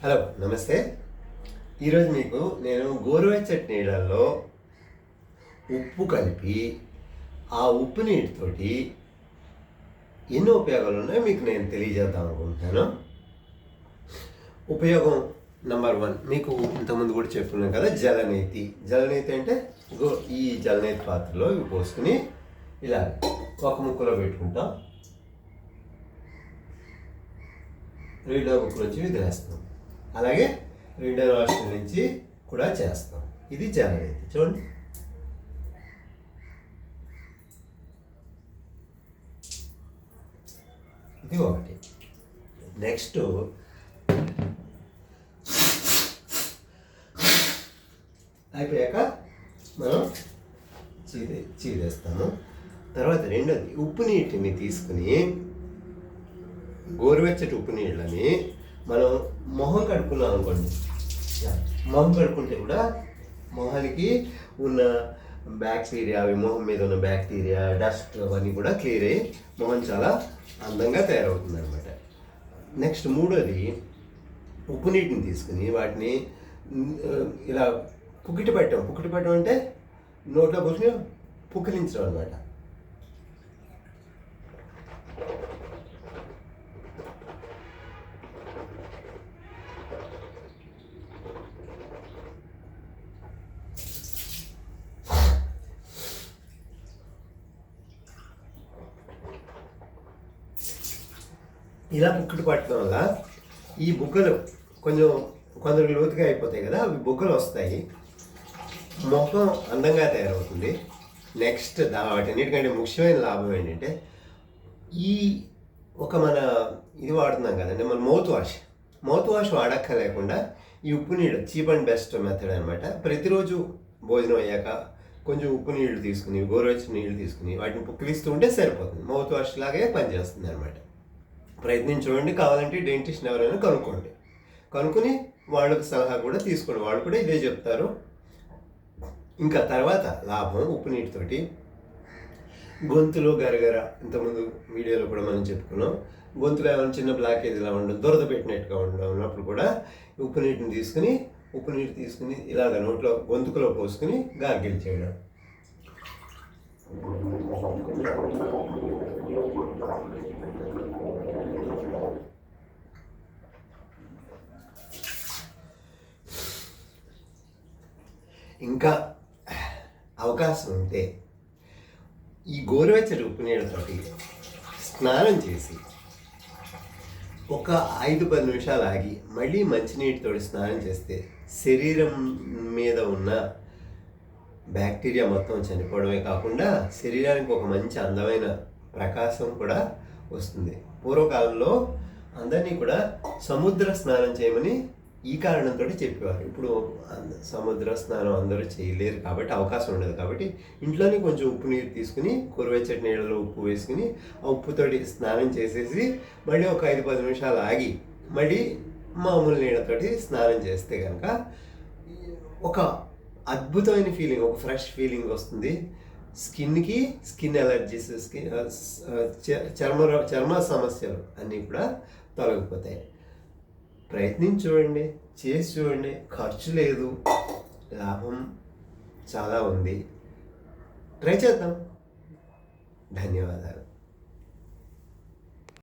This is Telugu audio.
హలో నమస్తే. ఈరోజు మీకు నేను గోరువెచ్చటి నీళ్ళల్లో ఉప్పు కలిపి ఆ ఉప్పు నీటితోటి ఎన్నో ఉపయోగాలు ఉన్నాయో మీకు నేను తెలియజేద్దాం అనుకుంటున్నాను. ఉపయోగం నెంబర్ వన్ మీకు ఇంతకుముందు కూడా చెప్పుకున్నాం కదా జలనేతి. జలనేతి అంటే గో ఈ జలనేతి పాత్రలో ఇవి పోసుకుని ఇలా ఒక ముక్కలో పెట్టుకుంటాం. రెండో బుక్ నుంచి వదిలేస్తాం. అలాగే రెండో రాష్ట్రం నుంచి కూడా చేస్తాం. ఇది జలనేతి చూడండి. ఇది ఒకటి. నెక్స్ట్ అయిపోయాక మనం చీదే చీదేస్తాము తర్వాత రెండోది ఉప్పు నీటిని తీసుకుని గోరువెచ్చటి ఉప్పు నీళ్ళని మనం మొహం కడుక్కున్నాం అనుకోండి. మొహం కడుక్కుంటే కూడా మొహానికి ఉన్న బ్యాక్టీరియా అవి మొహం మీద ఉన్న బ్యాక్టీరియా డస్ట్ అవన్నీ కూడా క్లియర్ అయ్యి మొహం చాలా అందంగా తయారవుతుంది అనమాట నెక్స్ట్ మూడోది ఉప్పు నీటిని తీసుకుని వాటిని ఇలా పుక్కిటి పెట్టడం. పుక్కిటి పెట్టడం అంటే నోట్లో పోసుకుని పుక్కిలించడం అనమాట ఇలా బుక్కులు పట్టడం వల్ల ఈ బుగ్గలు కొంచెం కొందరు లోతుగా అయిపోతాయి కదా అవి బుగ్గలు వస్తాయి. మొత్తం అందంగా తయారవుతుంది. నెక్స్ట్ దా వాటన్నిటికంటే ముఖ్యమైన లాభం ఏంటంటే ఈ ఒక మన ఇది వాడుతున్నాం కదండి మన మౌత్ వాష్ మౌత్ వాష్ వాడక్క లేకుండా ఈ ఉప్పు నీళ్ళు చీప్ అండ్ బెస్ట్ మెథడ్ అనమాట ప్రతిరోజు భోజనం అయ్యాక కొంచెం ఉప్పు నీళ్ళు తీసుకుని గోరువెచ్చని నీళ్ళు తీసుకుని వాటిని పుక్కిలిస్తూ ఉంటే సరిపోతుంది. మౌత్ వాష్ లాగే పనిచేస్తుంది అనమాట ప్రయత్నం చూడండి కావాలంటే డెంటిస్ట్ ఎవరైనా కనుక్కోండి. కనుక్కుని వాళ్ళకి సలహా కూడా తీసుకోండి. వాళ్ళు కూడా ఇదే చెప్తారు. ఇంకా తర్వాత లాభం ఉప్పు నీటితోటి. గొంతులో గరగర ఇంతకుముందు వీడియోలో కూడా మనం చెప్పుకున్నాం. గొంతులో ఏమైనా చిన్న బ్లాకేజ్ ఇలా ఉండడం దురద పెట్టినట్టుగా ఉండడం ఉన్నప్పుడు కూడా ఉప్పు నీటిని తీసుకుని ఉప్పు నీరు తీసుకుని ఇలాగ నోట్లో గొంతుకులో పోసుకుని గార్గిల్ చేయడం. ఇంకా అవకాశం ఉంటే ఈ గోరువెచ్చటి ఉప్పు నీళ్ళతోటి స్నానం చేసి ఒక ఐదు పది నిమిషాలు ఆగి మళ్ళీ మంచినీటితో స్నానం చేస్తే శరీరం మీద ఉన్న బ్యాక్టీరియా మొత్తం చనిపోవడమే కాకుండా శరీరానికి ఒక మంచి అందమైన ప్రకాశం కూడా వస్తుంది. పూర్వకాలంలో అందరినీ కూడా సముద్ర స్నానం చేయమని ఈ కారణంతో చెప్పేవారు. ఇప్పుడు సముద్ర స్నానం అందరూ చేయలేరు కాబట్టి అవకాశం ఉండదు కాబట్టి ఇంట్లోనే కొంచెం ఉప్పు నీరు తీసుకుని కూరవెచ్చటి నీళ్ళలో ఉప్పు వేసుకుని ఆ ఉప్పుతోటి స్నానం చేసేసి మళ్ళీ ఒక ఐదు పది నిమిషాలు ఆగి మళ్ళీ మామూలు నీళ్ళతోటి స్నానం చేస్తే కనుక ఒక అద్భుతమైన ఫీలింగ్ ఒక ఫ్రెష్ ఫీలింగ్ వస్తుంది. స్కిన్కి స్కిన్ ఎలర్జీస్ స్కిన్ చర్మ చర్మ సమస్యలు అన్నీ కూడా తొలగిపోతాయి. ప్రయత్నించి చూడండి చేసి చూడండి. ఖర్చు లేదు లాభం చాలా ఉంది. ట్రై చేద్దాం. ధన్యవాదాలు.